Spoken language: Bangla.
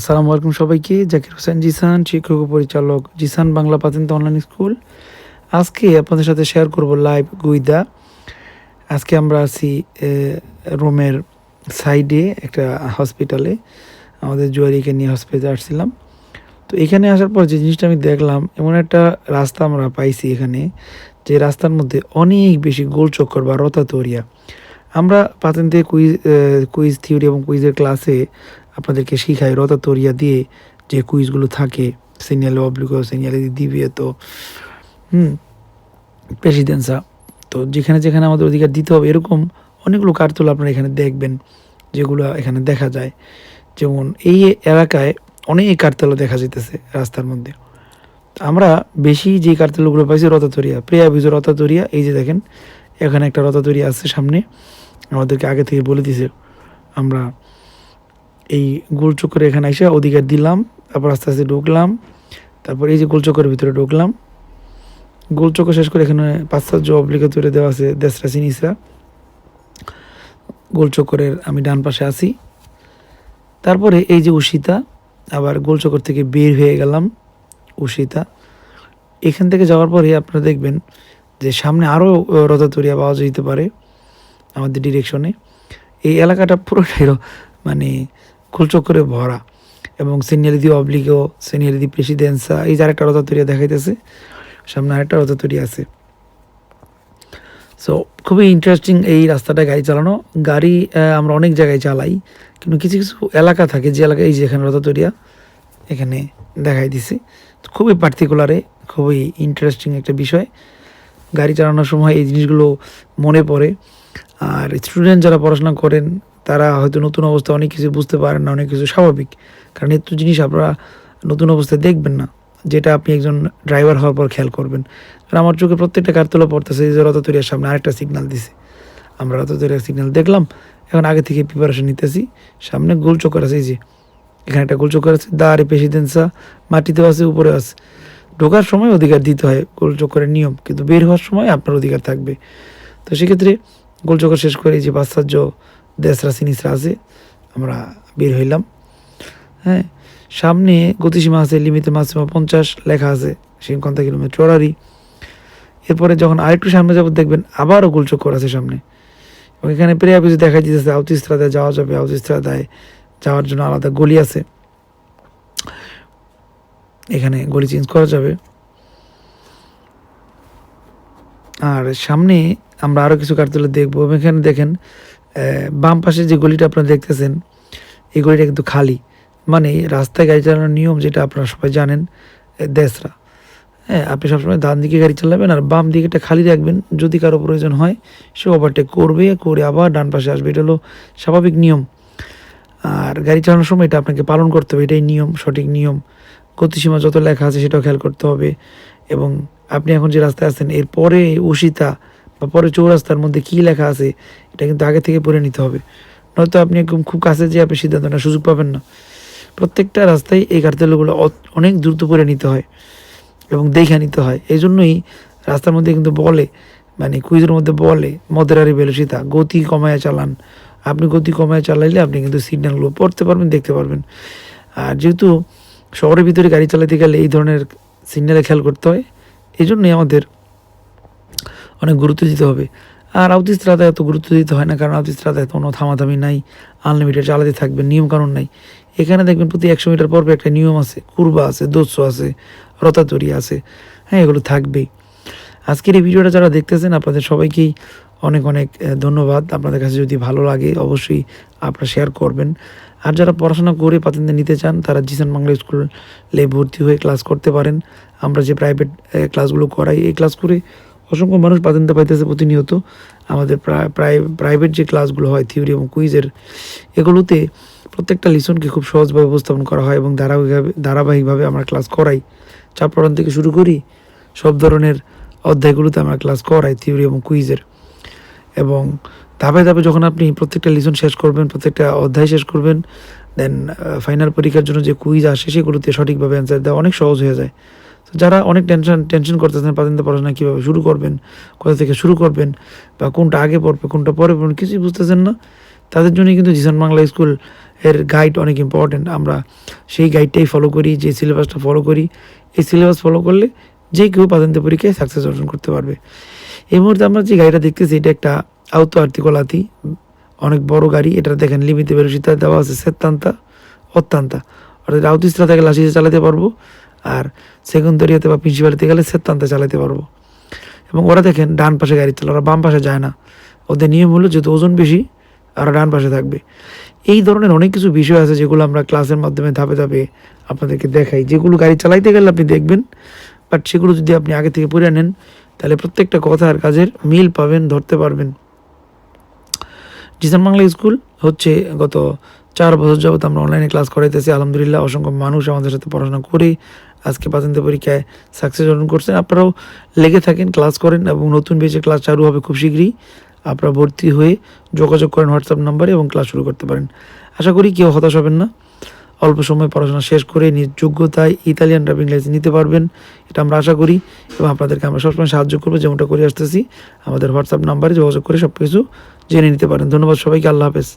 আসসালামু আলাইকুম সবাইকে। জাকির হোসেন জিসান, শিক্ষক পরিচালক জিসান বাংলা পাতেন্ত অনলাইন স্কুল আজকে আপনাদের সাথে শেয়ার করব লাইভ গুইদা। আজকে আমরা আছি রোমের সাইডে একটা হসপিটালে আমাদের জুয়ারিকে নিয়ে হসপিটালে আসছিলাম। তো এখানে আসার পর যে জিনিসটা আমি দেখলাম, এমন একটা রাস্তা আমরা পাইছি এখানে, যে রাস্তার মধ্যে অনেক বেশি গোল চক্কর বা রতাতরিয়া আমরা পাতেন্তে কুইজ কুইজ থিওরি এবং কুইজের ক্লাসে আপনাদেরকে শিখাই রতাতরিয়া দিয়ে যে কুইজগুলো থাকে সিনিয়ালে অবলিগো সিনিয়ালে দিবে তো, হুম প্রেসিডেন্সা তো যেখানে যেখানে আমাদের অধিকার দিতে হবে এরকম অনেকগুলো কার্তুল আপনারা এখানে দেখবেন, যেগুলো এখানে দেখা যায়। যেমন এই এলাকায় অনেক কার্তেলও দেখা যেতেছে রাস্তার মধ্যে। আমরা বেশি যে কার্তেলগুলো পাইছি রতাতরিয়া প্রিয়া বিজু রতাতরিয়া, এই যে দেখেন, এখানে একটা রতাতরিয়া আছে সামনে, আমাদেরকে আগে থেকে বলে দিছে, আমরা এই গোলচক্করে এখানে এসে অধিকার দিলাম, তারপর আস্তে আস্তে ঢুকলাম, তারপর এই যে গোলচক্করের ভিতরে ঢুকলাম। গোলচক্কর শেষ করে এখানে পাঁচ সাত অবলিকা তৈরি দেওয়া আছে, দেশরা সিনিসরা। গোলচক্করের আমি ডান পাশে আছি। তারপরে এই যে উষিতা আবার গোলচক্কর থেকে বের হয়ে গেলাম উষিতা এখান থেকে যাওয়ার পরে আপনারা দেখবেন যে সামনে আরও রথাতরিয়া পাওয়া যেতে পারে আমাদের ডিরেকশনে এই এলাকাটা পুরোটাই র- মানে গোলচক্করে ভরা এবং সিনিয়রিদি অবলিগো সিনিয়রিদি প্রেসিডেন্সা এই যে আরেকটা রথাতরিয়া দেখাইতেছে, সামনে আরেকটা রথাতরি আছে। সো খুবই ইন্টারেস্টিং এই রাস্তাটা গাড়ি চালানো। গাড়ি আমরা অনেক জায়গায় চালাই, কিন্তু কিছু কিছু এলাকা থাকে, যে এলাকায় এই যে এখানে রথাতরিয়া এখানে দেখাই দিছি। খুবই পার্টিকুলারে খুবই ইন্টারেস্টিং একটা বিষয়। গাড়ি চালানোর সময় এই জিনিসগুলো মনে পড়ে। আর স্টুডেন্ট যারা পড়াশোনা করেন তারা হয়তো নতুন অবস্থায় অনেক কিছু বুঝতে পারেন না, অনেক কিছু স্বাভাবিক। কারণ এত জিনিস আপনারা নতুন অবস্থায় দেখবেন না, যেটা আপনি একজন ড্রাইভার হওয়ার পর খেয়াল করবেন। কারণ আমার চোখে প্রত্যেকটা কারতলা পড়তেছে যে রথতরিয়ার সামনে আরেকটা সিগনাল দিছে। আমরা রথতরিয়ার সিগনাল দেখলাম, এখন আগে থেকে প্রিপারেশন নিতেছি। সামনে গোল চক্কর আছে, এই যে, এখানে একটা গোল চক্কর আছে, দাঁড়ে প্রেসিডেন্সা মাটিতেও আছে উপরে আছে। ঢোকার সময় অধিকার দিতে হয় গোল চক্করের নিয়ম, কিন্তু বের হওয়ার সময় আপনার অধিকার থাকবে। তো সেক্ষেত্রে গোল চক্কর শেষ করে এই যে পাশ্চার্য দেশরা সিনিসরা আছে, আমরা বের হইলাম। হ্যাঁ সামনে গতিসীমা আছে লিমিতে মাসিমা পঞ্চাশ লেখা আছে সিংকন্তা কিলোমিটার চড়ারি এরপরে যখন আরেকটু সামনে যাব, দেখবেন আবারও গোল চক্কর আছে সামনে। এবং এখানে প্রিয়া পিছু দেখা দিতেছে, আউতিস্ত্রাদায় যাওয়া যাবে, আউতিস্ত্রাদায় যাওয়ার জন্য আলাদা গলি আছে। এখানে গলি চেঞ্জ করা যাবে। আর সামনে আমরা আরও কিছু কার্তুলে দেখব। এখানে দেখেন বাম পাশে যে গলিটা আপনারা দেখতেছেন, এই গলিটা কিন্তু খালি। মানে রাস্তায় গাড়ি চালানোর নিয়ম যেটা আপনারা সবাই জানেন দেশরা হ্যাঁ আপনি সবসময় ডান দিকে গাড়ি চালাবেন আর বাম দিকেটা খালি রাখবেন। যদি কারও প্রয়োজন হয়, সে ওভারটেক করবে, করে আবার ডান পাশে আসবে। এটা হলো স্বাভাবিক নিয়ম। আর গাড়ি চালানোর সময় এটা আপনাকে পালন করতে হবে। এটাই নিয়ম, সঠিক নিয়ম। গতিসীমা যত লেখা আছে সেটাও খেয়াল করতে হবে। এবং আপনি এখন যে রাস্তায় আছেন এর পরে উষিতা বা পরে চৌরাস্তার মধ্যে কী লেখা আছে, এটা কিন্তু আগে থেকে পড়ে নিতে হবে। নয়তো আপনি একদম খুব কাছে যে আপনি সিদ্ধান্ত নেওয়ার সুযোগ পাবেন না। প্রত্যেকটা রাস্তায় এই কার্তেলগুলো অনেক দ্রুত করে নিতে হয় এবং দেখে নিতে হয়। এই জন্যই রাস্তার মধ্যে কিন্তু বলে মানে কুইজের মধ্যে বলে, মদেরারি বেলসিতা, গতি কমায় চালান। আপনি গতি কমায় চালাইলে আপনি কিন্তু সিগন্যালগুলো পড়তে পারবেন, দেখতে পারবেন। আর যেহেতু শহরের ভিতরে গাড়ি চালাতে গেলে এই ধরনের সিগন্যালে খেয়াল করতে হয়, এই জন্যই আমাদের অনেক গুরুত্ব দিতে হবে। আর আউতিস্ত্রাতে এত গুরুত্ব দিতে হয় না, কারণ আউতিস্ত্রাতে কোনো থামাথামি নাই, আনলিমিটেড চালাতে থাকবে নিয়ম কানুন নাই। এখানে দেখবেন প্রতি একশো মিটার পর একটা নিয়ম আছে, কুরবা আছে দোৎস আছে, রতাতরি আছে হ্যাঁ এগুলো থাকবেই। আজকের এই ভিডিওটা যারা দেখতেছেন, আপনাদের সবাইকেই অনেক অনেক ধন্যবাদ। আপনাদের কাছে যদি ভালো লাগে, অবশ্যই আপনারা শেয়ার করবেন। আর যারা পড়াশোনা করে পাতেন্দ্র নিতে চান, তারা জিসান বাংলা স্কুলে ভর্তি হয়ে ক্লাস করতে পারেন। আমরা যে প্রাইভেট ক্লাসগুলো করাই, এই ক্লাস করে অসংখ্য মানুষ পাতেন্দ্র পাইতেছে প্রতিনিয়ত। আমাদের প্রায় প্রায় প্রাইভেট যে ক্লাসগুলো হয় থিওরি এবং কুইজের এগুলোতে প্রত্যেকটা লিসনকে খুব সহজভাবে উপস্থাপন করা হয় এবং ধারাবাহিকভাবে ধারাবাহিকভাবে আমরা ক্লাস করাই। চার পড়ান থেকে শুরু করি, সব ধরনের অধ্যায়গুলোতে আমরা ক্লাস করাই থিওরি এবং কুইজের এবং ধাপে ধাপে যখন আপনি প্রত্যেকটা লিসন শেষ করবেন, প্রত্যেকটা অধ্যায় শেষ করবেন দেন ফাইনাল পরীক্ষার জন্য যে কুইজ আসে, সেগুলোতে সঠিকভাবে অ্যান্সার দেওয়া অনেক সহজ হয়ে যায়। যারা অনেক টেনশন টেনশন করতেছেন পাতেন পড়াশোনা কীভাবে শুরু করবেন, কোথা থেকে শুরু করবেন, বা কোনটা আগে পড়বে, কোনটা পরে পড়বেন, কিছুই বুঝতেছেন না। তাদের জন্য কিন্তু জিসান বাংলা স্কুলের গাইড অনেক ইম্পর্টেন্ট আমরা সেই গাইডটাই ফলো করি, যে সিলেবাসটা ফলো করি, এই সিলেবাস ফলো করলে যে কেউ পাতেন্তে পরীক্ষায় সাকসেস অর্জন করতে পারবে। এই মুহূর্তে আমরা যে গাড়িটা দেখতেছি, এটা একটা আউতো আর্টিকল হাতি অনেক বড় গাড়ি। এটা দেখেন, লিমিতে বেরোসিতা, দেওয়া আছে সেত্তান্তা অত্যান্তা অর্থাৎ আউতিস্ত্রা থেকে লাসিতে চালাতে পারব। আর সেকেন্ডারিয়াতে বা প্রিন্সিপালিতে গেলে সেত্তান্তা চালাতে পারব। এবং ওরা দেখেন ডান পাশে গাড়ি চালায়, ওরা বাম পাশে যায় না। ওদের নিয়ম হলো যেহেতু ওজন বেশি, ওরা ডান পাশে থাকবে। এই ধরনের অনেক কিছু বিষয় আছে যেগুলো আমরা ক্লাসের মাধ্যমে ধাপে ধাপে আপনাদেরকে দেখাই। যেগুলো গাড়ি চালাইতে গেলে আপনি দেখবেন বাট সেগুলো যদি আপনি আগে থেকে পড়ে নেন, তাহলে প্রত্যেকটা কথা আর কাজের মিল পাবেন, ধরতে পারবেন। জিসান বাংলা স্কুল হচ্ছে গত চার বছর যাবত আমরা অনলাইনে ক্লাস করাইতেছি। আলহামদুলিল্লাহ, অসংখ্য মানুষ আমাদের সাথে পড়াশোনা করে আজকে পাতেন্দ্র পরীক্ষায় সাকসেস অর্জন করছেন। আপনারাও লেগে থাকেন ক্লাস করেন এবং নতুন বেচে ক্লাস চালু হবে খুব শীঘ্রই। আপনারা ভর্তি হয়ে যোগাযোগ করেন হোয়াটসঅ্যাপ নাম্বারে এবং ক্লাস শুরু করতে পারেন। আশা করি কেউ হতাশ হবেন না। অল্প সময় পড়াশোনা শেষ করে নিজ যোগ্যতায় ইতালিয়ান ড্রাইভিং লাইসেন্স নিতে পারবেন, এটা আমরা আশা করি এবং আপনাদেরকে আমরা সবসময় সাহায্য করব, যেমনটা করে আসতেছি। আমাদের হোয়াটসঅ্যাপ নাম্বারে যোগাযোগ করে সব কিছু জেনে নিতে পারেন। ধন্যবাদ সবাইকে, আল্লাহ হাফেজ।